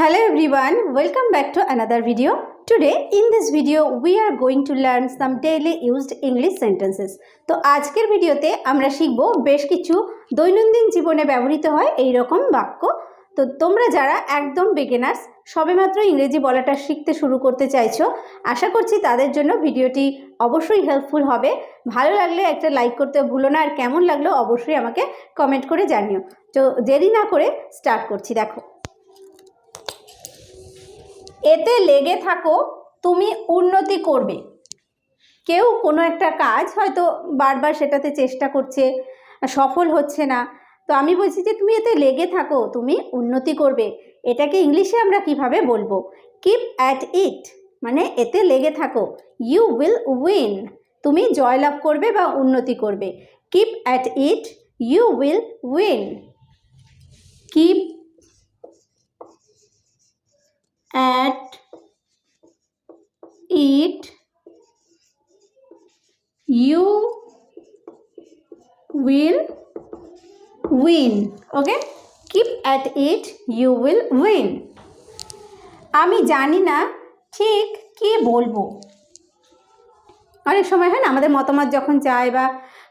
Hello everyone, welcome back to another video. Today in this video we are going to learn some daily used English sentences. তো আজকের ভিডিওতে আমরা শিখব বেশ কিছু দৈনন্দিন জীবনে ব্যবহৃত হয় এই রকম বাক্য তো তোমরা যারা একদম বিগিনার্স সবেমাত্র ইংরেজি বলাটা শিখতে শুরু করতে চাইছো আশা করছি তাদের জন্য ভিডিওটি অবশ্যই হেল্পফুল হবে ভালো লাগলে একটা লাইক করতে ভুলো না আর কেমন লাগল অবশ্যই আমাকে কমেন্ট করে জানিও তো দেরি না করে স্টার্ট করছি দেখো এতে লেগে থাকো, তুমি উন্নতি করবে। কেউ কোনো একটা কাজ হয়তো বারবার সেটাতে চেষ্টা করছে, সফল হচ্ছে না। তো আমি বলছি যে, তুমি এতে লেগে থাকো, তুমি উন্নতি করবে। এটাকে ইংলিশে আমরা কীভাবে বলব? কিপ অ্যাট ইট মানে এতে লেগে থাকো। ইউ উইল উইন তুমি জয়লাভ করবে বা উন্নতি করবে। Keep at it you will win keep at it you will win. Okay? Keep at it, you will win. আমি জানি না ঠিক কি বলব। অনেক সময় হয় না, আমাদের মতামত যখন চাই বা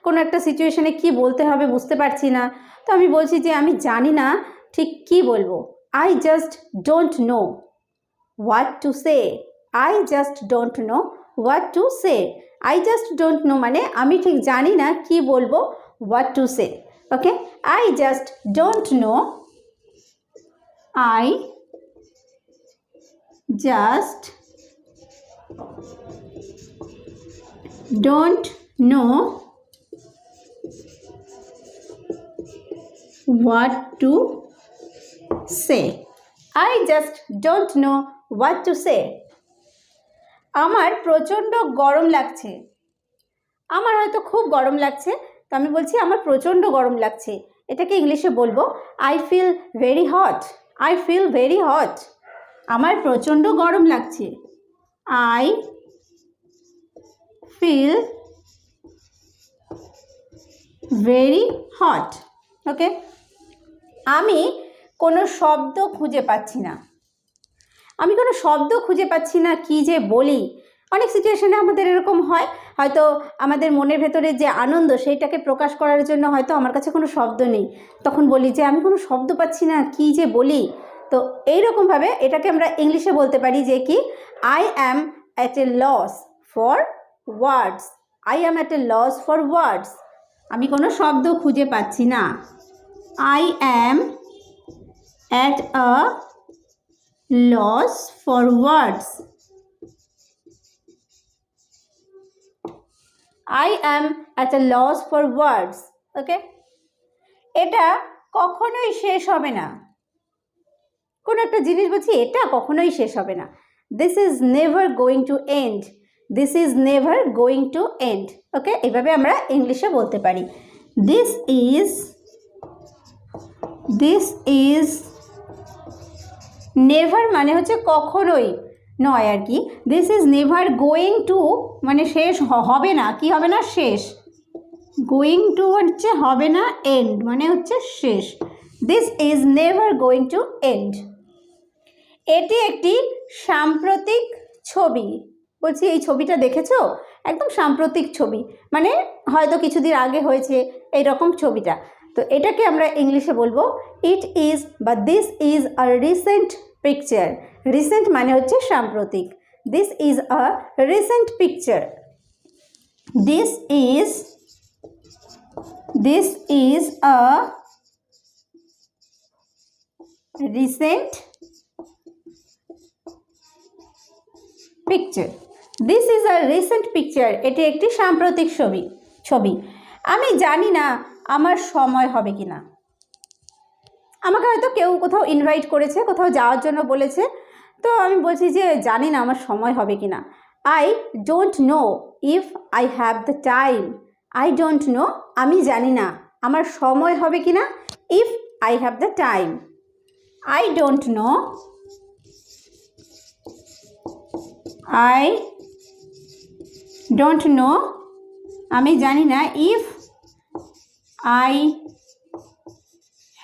কোনো একটা সিচুয়েশনে কি বলতে হবে বুঝতে পারছি না। তো আমি বলছি যে আমি জানি না ঠিক কি বলব। I just don't know what to say I just don't know what to say I just don't no মানে আমি ঠিক জানি না কি বলব what to say okay I just don't know I just don't know what to say. I just don't know what to say? আমার প্রচণ্ড গরম লাগছে। আমার হয়তো খুব গরম লাগছে, তো আমি বলছি আমার প্রচণ্ড গরম লাগছে। এটাকে ইংলিশে বলব I feel very hot I feel very hot আমার প্রচণ্ড গরম লাগছে। I feel very hot okay আমি কোনো শব্দ খুঁজে পাচ্ছি না। আমি কোনো শব্দ খুঁজে পাচ্ছি না, কি যে বলি? অনেক সিচুয়েশনে আমাদের এরকম হয়। হয়তো আমাদের মনের ভেতরে যে আনন্দ, সেইটাকে প্রকাশ করার জন্য হয়তো আমার কাছে কোনো শব্দ নেই। তখন বলি যে, আমি কোনো শব্দ পাচ্ছি না, কি যে বলি? তো এইরকমভাবে এটাকে আমরা ইংলিশে বলতে পারি যে কি I am at a loss for words I am at a loss for words আমি কোনো শব্দ খুঁজে পাচ্ছি না। I am at a loss for words. I am at a loss for words. Okay? এটা কখনোই শেষ হবে না কোনো একটা জিনিস বলছি, এটা কখনোই শেষ হবে না this is never going to end this is never going to end okay এভাবে আমরা ইংলিশে বলতে পারি this is this is never মানে হচ্ছে কখনোই নয় আর কি। This is never going to মানে শেষ হবে না। কি হবে না? শেষ। গোয়িং টু হচ্ছে হবে না এন্ড মানে হচ্ছে শেষ। This is never going to end এটি একটি সাম্প্রতিক ছবি। বলছি, এই ছবিটা দেখেছ? একদম সাম্প্রতিক ছবি। মানে হয়তো কিছুদিন আগে হয়েছে এই রকম ছবিটা। তো এটাকে আমরা ইংলিশে বলব ইট ইজ বা this is a recent picture recent মানে হচ্ছে সাম্প্রতিক। This is a recent picture this is this is a recent picture this is a recent picture এটি একটি সাম্প্রতিক ছবি ছবি। আমি জানি না আমার সময় হবে কি না আমাকে হয়তো কেউ কোথাও ইনভাইট করেছে, কোথাও যাওয়ার জন্য বলেছে। তো আমি বলছি যে, জানি না আমার সময় হবে কি না I don't know if I have the time I don't know আমি জানি না আমার সময় হবে কি না if I have the time I don't know I don't know আমি জানি না if I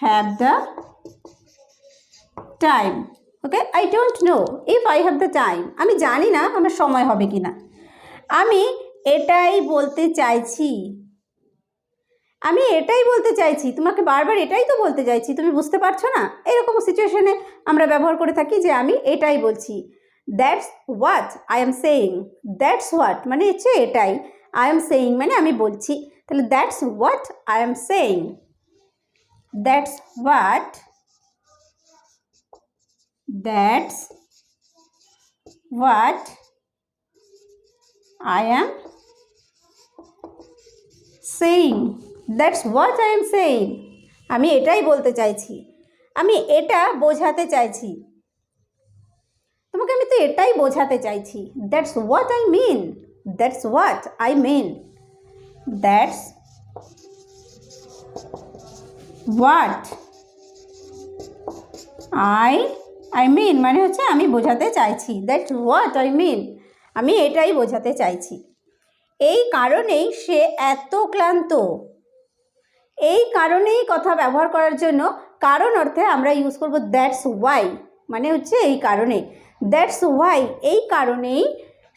have the time. Okay I don't know if I have the time আমি জানি না আমার সময় হবে কি না আমি এটাই বলতে চাইছি। আমি এটাই বলতে চাইছি। তোমাকে বারবার এটাই তো বলতে চাইছি। তুমি বুঝতে পারছ না? এরকম সিচুয়েশনে আমরা ব্যবহার করে থাকি যে আমি এটাই বলছি। That's what I am saying that's what মানে হচ্ছে এটাই। আই এম সেইং মানে আমি বলছি। তাহলে that's what I am saying that's what that's what I am saying that's what I am saying আমি এটাই বলতে চাইছি। আমি এটা বোঝাতে চাইছি। তোমাকে আমি তো এটাই বোঝাতে চাইছি। That's what I mean that's what I mean that's what I I mean মানে হচ্ছে আমি বোঝাতে চাইছি। দ্যাটস হোয়াট আই মিন আমি এটাই বোঝাতে চাইছি। এই কারণেই সে এত ক্লান্ত। এই কারণেই কথা ব্যবহার করার জন্য কারণ অর্থে আমরা ইউজ করব দ্যাটস ওয়াই মানে হচ্ছে এই কারণে দ্যাটস ওয়াই এই কারণেই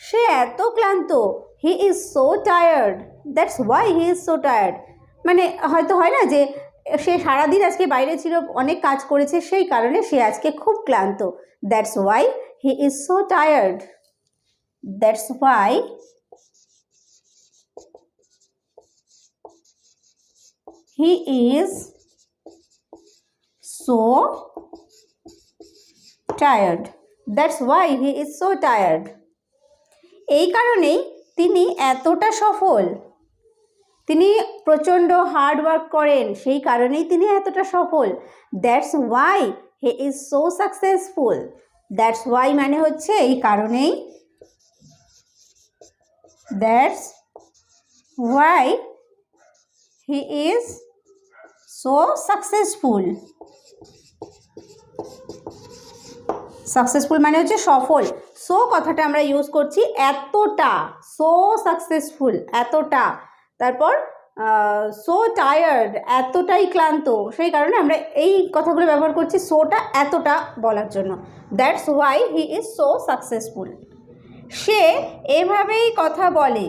সে এত ক্লান্ত। He is so tired that's why he is so tired মানে হয়তো হয় না যে সে সারাদিন আজকে বাইরে ছিল, অনেক কাজ করেছে, সেই কারণে সে আজকে খুব ক্লান্ত। That's why he is so tired that's why he is so tired that's why he is so tired এই কারণেই তিনি এতটা সফল। তিনি প্রচণ্ড হার্ড ওয়ার্ক করেন। সেই কারণেই তিনি এতটা সফল। That's why he is so successful that's why মানে হচ্ছে এই কারণেই। That's why he is so successful successful মানে হচ্ছে সফল। সো কথাটা আমরা ইউজ করছি এতটা। সো সাকসেসফুল এতটা। তারপর সো টায়ার্ড এতটাই ক্লান্ত, সেই কারণে আমরা এই কথাগুলো ব্যবহার করছি সোটা এতটা বলার জন্য। That's why he is so successful সে এভাবেই কথা বলে।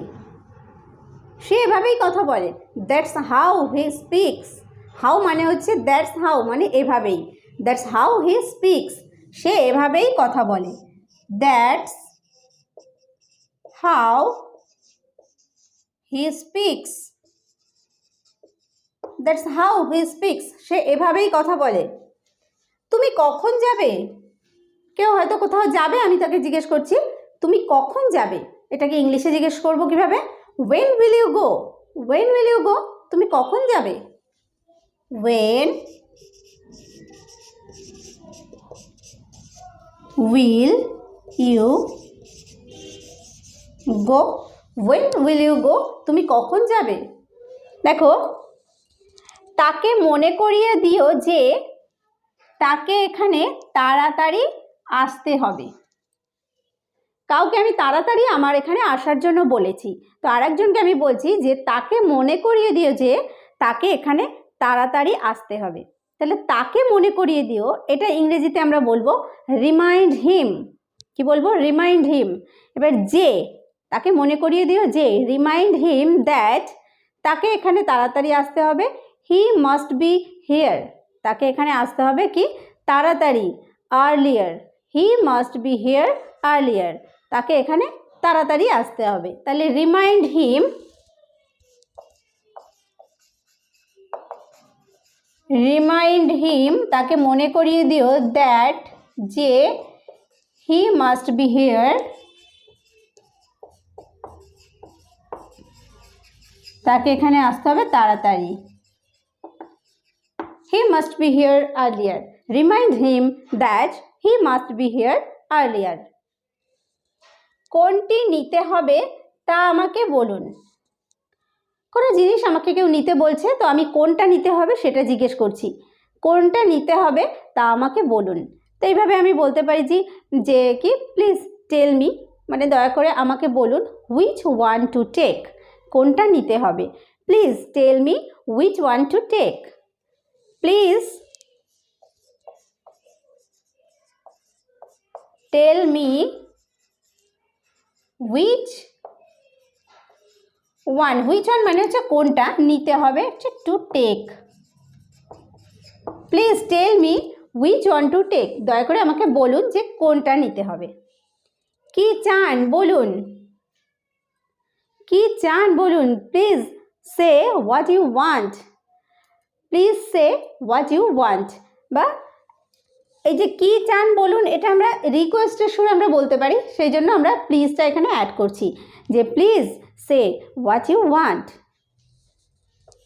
সে এভাবেই কথা বলে। That's how he speaks how মানে হচ্ছে দ্যাটস হাউ মানে এভাবেই। দ্যাটস হাউ হি স্পিক্স সে এভাবেই কথা বলে। That's how he speaks that's how he speaks সে এভাবেই কথা বলে। তুমি কখন যাবে? কেউ হয়তো কোথাও যাবে, আমি তাকে জিজ্ঞেস করছি, তুমি কখন যাবে? এটাকে ইংলিশে জিজ্ঞেস করব কীভাবে? When will you go when will you go তুমি কখন যাবে? When will you go when will you go তুমি কখন যাবে? দেখো, তাকে মনে করিয়ে দিও যে তাকে এখানে তাড়াতাড়ি আসতে হবে। কাউকে আমি তাড়াতাড়ি আমার এখানে আসার জন্য বলেছি, তো আরেকজনকে আমি বলছি যে তাকে মনে করিয়ে দিও যে তাকে এখানে তাড়াতাড়ি আসতে হবে। তাহলে তাকে মনে করিয়ে দিও, এটা ইংরেজিতে আমরা বলব রিমাইন্ড হিম কি বলব? রিমাইন্ড হিম এবার যে তাকে মনে করিয়ে দিও যে রিমাইন্ড হিম দ্যাট তাকে এখানে তাড়াতাড়ি আসতে হবে। হি মাস্ট বি হিয়ার তাকে এখানে আসতে হবে কি? তাড়াতাড়ি earlier he must be here earlier তাকে এখানে তাড়াতাড়ি আসতে হবে। তাহলে রিমাইন্ড হিম রিমাইন্ড হিম তাকে মনে করিয়ে দিও দ্যাট যে হি মাস্ট বি হিয়ার তাকে এখানে আসতে হবে তাড়াতাড়ি। He must be here earlier remind him that he must be here earlier কোনটি নিতে হবে তা আমাকে বলুন। কোনো জিনিস আমাকে কেউ নিতে বলছে, তো আমি কোনটা নিতে হবে সেটা জিজ্ঞেস করছি। কোনটা নিতে হবে তা আমাকে বলুন। তো এইভাবে আমি বলতে পারি যে যে কি প্লিজ টেল মি মানে দয়া করে আমাকে বলুন হুইচ ওয়ান টু টেক কোনটা নিতে হবে? Please tell me which one to take please tell me which one which one মানে হচ্ছে কোনটা নিতে হবে? হচ্ছে to take please tell me which one to take দয়া করে আমাকে বলুন যে কোনটা নিতে হবে। কি চান? বলুন। কি চান বলুন? Please say what you want please say what you want বা এই যে কি চান বলুন, এটা আমরা রিকোয়েস্টের সুরে আমরা বলতে পারি, সেই জন্য আমরা প্লিজটা এখানে অ্যাড করছি। যে please say what you want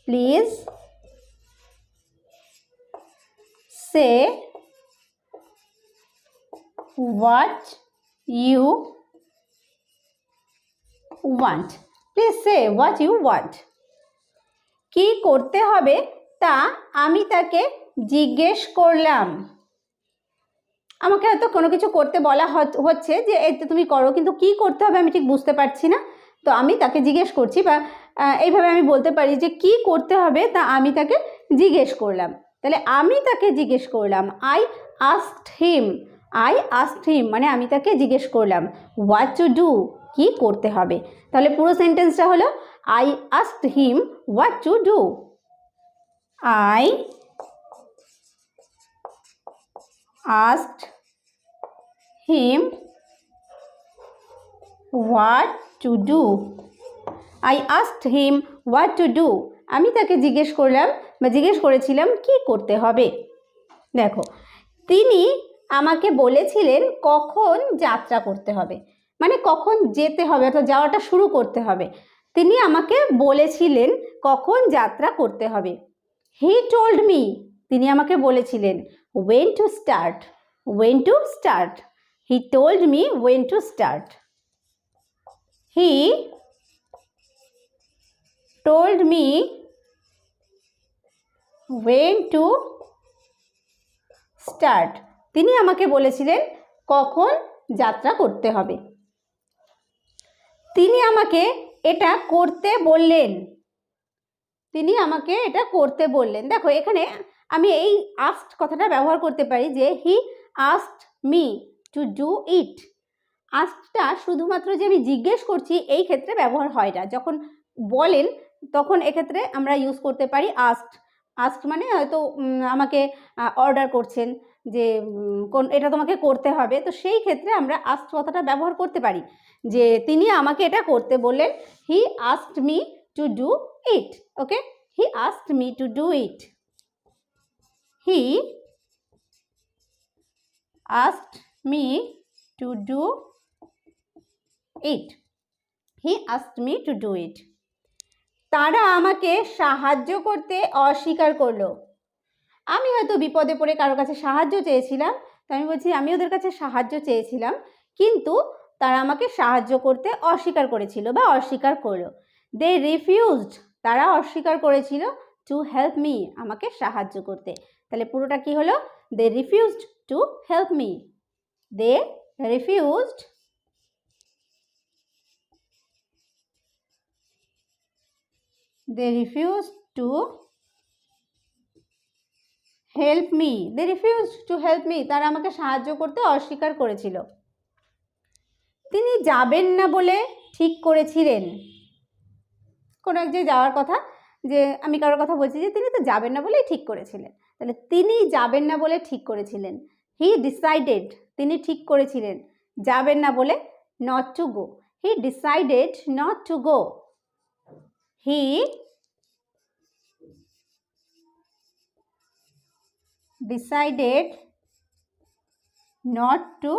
please say what you want please say what you want কি করতে হবে তা আমি তাকে জিজ্ঞেস করলাম। আমাকে হয়তো কোনো কিছু করতে বলা হচ্ছে যে, এই তো তুমি করো, কিন্তু কি করতে হবে আমি ঠিক বুঝতে পারছি না। তো আমি তাকে জিজ্ঞেস করছি বা এইভাবে আমি বলতে পারি যে, কি করতে হবে তা আমি তাকে জিজ্ঞেস করলাম। তাহলে আমি তাকে জিজ্ঞেস করলাম I asked him I asked him মানে আমি তাকে জিজ্ঞেস করলাম হোয়াট টু ডু কি করতে হবে? তাহলে পুরো সেন্টেন্সটা হলো I asked him what to do I asked him what two do I asked him what two do আমি তাকে জিজ্ঞেস করলাম বা জিজ্ঞেস করেছিলাম, কি করতে হবে? দেখো, তিনি আমাকে বলেছিলেন কখন যাত্রা করতে হবে। মানে কখন যেতে হবে অর্থাৎ যাওয়াটা শুরু করতে হবে। তিনি আমাকে বলেছিলেন কখন যাত্রা করতে হবে। হি টোল্ড মি তিনি আমাকে বলেছিলেন when to start when to start he told me when to start he told me when to start. তিনি আমাকে বলেছিলেন কখন যাত্রা করতে হবে। তিনি আমাকে এটা করতে বললেন। তিনি আমাকে এটা করতে বললেন। দেখো, এখানে আমি এই আস্ট কথাটা ব্যবহার করতে পারি যে he asked me to do it আস্টটা শুধুমাত্র যে আমি জিজ্ঞেস করছি, এই ক্ষেত্রে ব্যবহার হয় না। যখন বলেন, তখন এক্ষেত্রে আমরা ইউজ করতে পারি আস্ট আস্ট মানে হয়তো আমাকে অর্ডার করছেন। যে কোন, এটা তোমাকে করতে হবে। তো সেই ক্ষেত্রে আমরা আস্ট কথাটা ব্যবহার করতে পারি যে, তিনি আমাকে এটা করতে বললেন he asked me to do it okay he asked me to do it he asked me to do it. He asked me to do it. তারা আমাকে সাহায্য করতে অস্বীকার করল। আমি হয়তো বিপদে পড়ে কারও কাছে সাহায্য চেয়েছিলাম, তো আমি বলছি, আমি ওদের কাছে সাহায্য চেয়েছিলাম, কিন্তু তারা আমাকে সাহায্য করতে অস্বীকার করেছিল বা অস্বীকার করল। দে রিফিউজড তারা অস্বীকার করেছিল টু হেল্প মি আমাকে সাহায্য করতে। তাহলে পুরোটা কি হলো? They refused to help me they refused they refuse to help me they refuse to help me তারা আমাকে সাহায্য করতে অস্বীকার করেছিল। তিনি যাবেন না বলে ঠিক করেছিলেন। কোনো এক জায়গায় যাওয়ার কথা যে আমি কারোর কথা বলছি যে তিনি তো যাবেন না বলেই ঠিক করেছিলেন। তাহলে তিনি যাবেন না বলে ঠিক করেছিলেন। হি ডিসাইডেড তিনি ঠিক করেছিলেন। যাবেন না বলে not to go he decided not to go he decided not to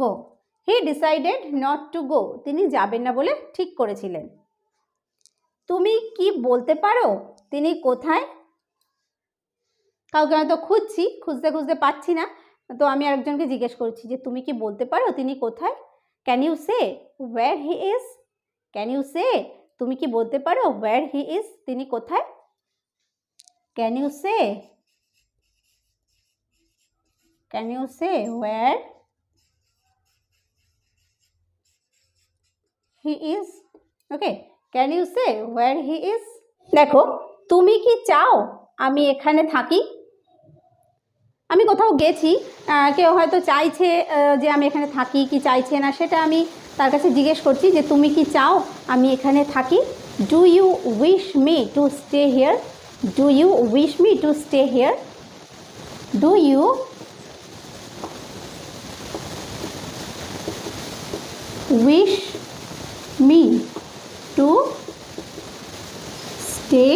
go he decided not to go তিনি যাবেন না বলে ঠিক করেছিলেন। তুমি কি বলতে পারো? তিনি কোথায়? কাউকে হয়তো খুঁজছি, খুঁজতে খুঁজতে পাচ্ছি না। তো আমি আরেকজনকে জিজ্ঞেস করছি যে, তুমি কি বলতে পারো তিনি কোথায়? Can you say where he is can you say তুমি কি বলতে পারো ওয়্যার হি ইজ তিনি কোথায়? Can you say can you say where he is okay can you say where he is দেখো, তুমি কি চাও আমি এখানে থাকি? আমি কোথাও গেছি কেউ হয়তো চাইছে যে আমি এখানে থাকি কি চাইছে না, সেটা আমি তার কাছে জিজ্ঞেস করছি যে তুমি কি চাও আমি এখানে থাকি? Do you wish me to stay here do you wish me to stay here do you wish me to stay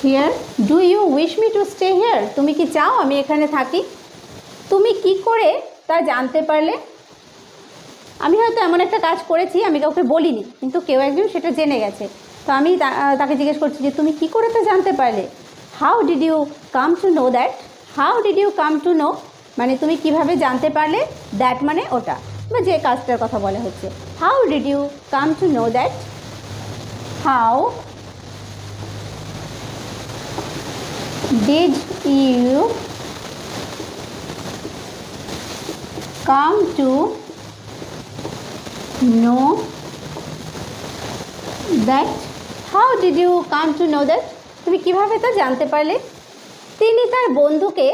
here do you wish me to stay here তুমি কি চাও আমি এখানে থাকি? তুমি কি করে তা জানতে পারলে? আমি হয়তো এমন একটা কাজ করেছি, আমি কাউকে বলিনি, কিন্তু কেউ একজন সেটা জেনে গেছে। তো আমি তাকে জিজ্ঞেস করছি যে, তুমি কি করে তা জানতে পারলে? How did you come to know that how did you come to know মানে তুমি কীভাবে জানতে পারলে? দ্যাট মানে ওটা। বা যে কাজটার কথা বলা হচ্ছে। How did you come to know that how did you come to know that how did you come to know that তুমি কীভাবে তা জানতে পারলে? তিনি তার বন্ধুকে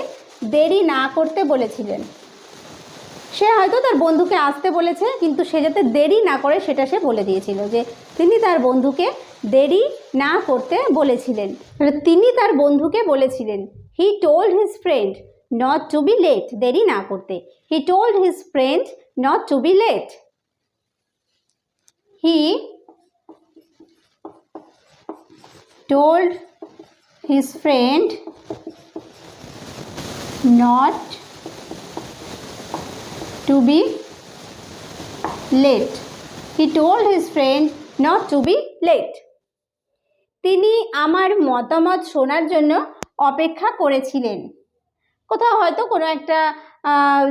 দেরি না করতে বলেছিলেন। সে হয়তো তার বন্ধুকে আসতে বলেছে, কিন্তু সে যাতে দেরি না করে সেটা সে বলে দিয়েছিল যে তিনি তার বন্ধুকে দেরি না করতে বলেছিলেন। মানে তিনি তার বন্ধুকে বলেছিলেন he told his friend not to be late দেরি না করতে। He told his friend not to be late he told his friend not to be late. He told his friend not to be late. তিনি আমার মতামত শোনার জন্য অপেক্ষা করেছিলেন কোথাও হয়তো কোনো একটা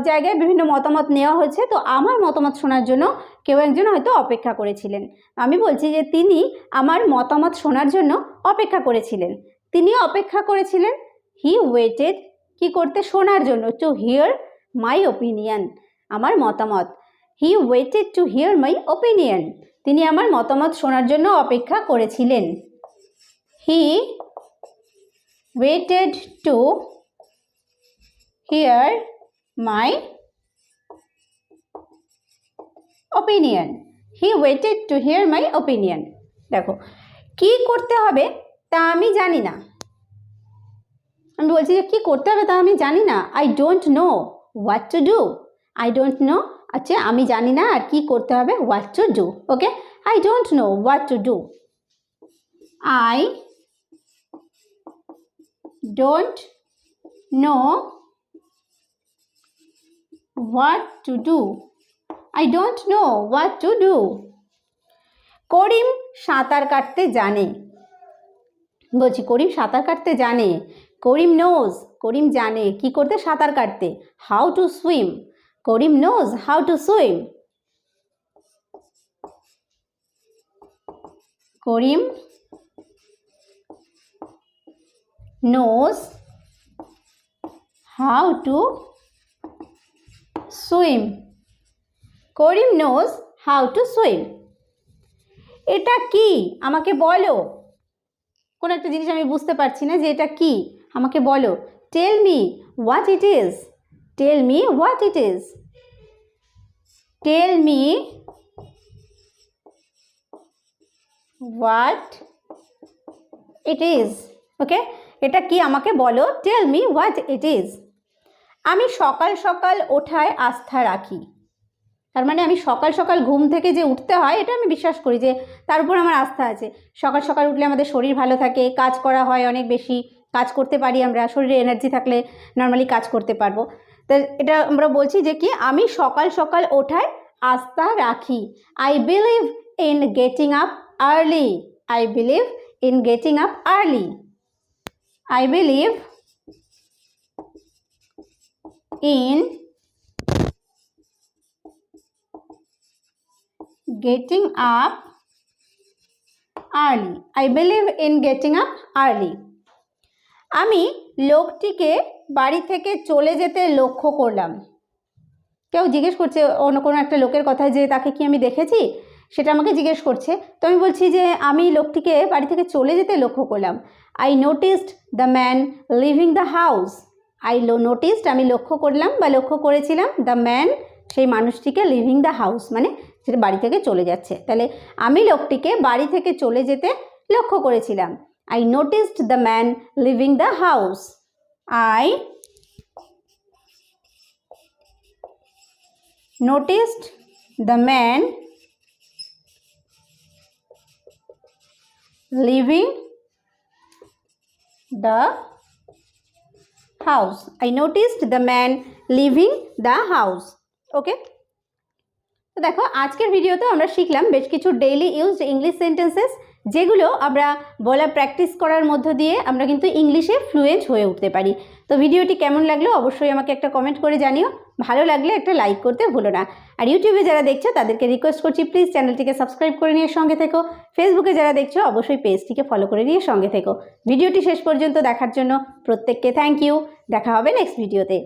জায়গায় বিভিন্ন মতামত নেওয়া হয়েছে, তো আমার মতামত শোনার জন্য কেউ একজন হয়তো অপেক্ষা করেছিলেন আমি বলছি যে তিনি আমার মতামত শোনার জন্য অপেক্ষা করেছিলেন তিনি অপেক্ষা করেছিলেন হি ওয়েটেড কি করতে শোনার জন্য টু হিয়ার মাই ওপিনিয়ন আমার মতামত। He waited to hear my opinion তিনি আমার মতামত শোনার জন্য অপেক্ষা করেছিলেন। He waited to hear my opinion he waited to hear my opinion দেখো, কি করতে হবে তা আমি জানি না। আমি বলছি যে কী করতে হবে তা আমি জানি না। I don't know what to do I don't know আচ্ছা আমি জানি না আর কি করতে হবে what to do okay I don't know what to do I don't know what to do I don't know what to do Karim সাঁতার কাটতে জানে। বলছি, করিম সাঁতার কাটতে জানে। করিম নোজ করিম জানে কি করতে, সাঁতার কাটতে। How to swim Karim knows how to swim Karim knows how to swim Karim knows how to swim এটা কি? আমাকে বলো। কোনো একটা জিনিস আমি বুঝতে পারছি না যে এটা কি। আমাকে বলো। Tell me what it is tell me what it is tell me what it is okay এটা কি আমাকে বলো? Tell me what it is আমি সকাল সকাল ওঠায় আস্থা রাখি। তার মানে আমি সকাল সকাল ঘুম থেকে যে উঠতে হয়, এটা আমি বিশ্বাস করি যে তার উপর আমার আস্থা আছে। সকাল সকাল উঠলে আমাদের শরীর ভালো থাকে, কাজ করা হয় অনেক বেশি। কাজ করতে পারি আমরা, শরীরে এনার্জি থাকলে নর্মালি কাজ করতে পারব। তো এটা আমরা বলছি যে কি, আমি সকাল সকাল ওঠায় আস্থা রাখি I believe in getting up early I believe in getting up early I believe in getting up early. I believe in getting up early. আমি লোকটিকে বাড়ি থেকে চলে যেতে লক্ষ্য করলাম। কেউ জিজ্ঞেস করছে, অন্য কোনো একটা লোকের কথা যে তাকে কি আমি দেখেছি? সেটা আমাকে জিজ্ঞেস করছে। তো আমি বলছি যে আমি লোকটিকে বাড়ি থেকে চলে যেতে লক্ষ্য করলাম। I noticed the man leaving the house I low noticed আমি লক্ষ্য করলাম বা লক্ষ্য করেছিলাম দ্য ম্যান সেই মানুষটিকে লিভিং দ্য হাউস মানে সেটা বাড়ি থেকে চলে যাচ্ছে। তাহলে আমি লোকটিকে বাড়ি থেকে চলে যেতে লক্ষ্য করেছিলাম। I noticed the man living the house I noticed the man leaving the house i noticed the man leaving the house okay তো দেখো আজকের ভিডিওতে আমরা শিখলাম বেশ কিছু ডেইলি ইউজড ইংলিশ সেন্টেন্সেস যেগুলো আমরা বলা প্র্যাকটিস করার মধ্য দিয়ে আমরা কিন্তু ইংলিশে ফ্লুয়েন্ট হয়ে উঠতে পারি। তো ভিডিওটি কেমন লাগল অবশ্যই আমাকে একটা কমেন্ট করে জানিও। ভালো লাগলে একটা লাইক করতে ভুলো না। আর ইউটিউবে যারা দেখছ, তাদেরকে রিকোয়েস্ট করছি প্লিজ চ্যানেলটিকে সাবস্ক্রাইব করে নিয়ে সঙ্গে থেকো। ফেসবুকে যারা দেখছ, অবশ্যই পেজটিকে ফলো করে নিয়ে সঙ্গে থেকো। ভিডিওটি শেষ পর্যন্ত দেখার জন্য প্রত্যেককে থ্যাংক ইউ দেখা হবে নেক্সট ভিডিওতে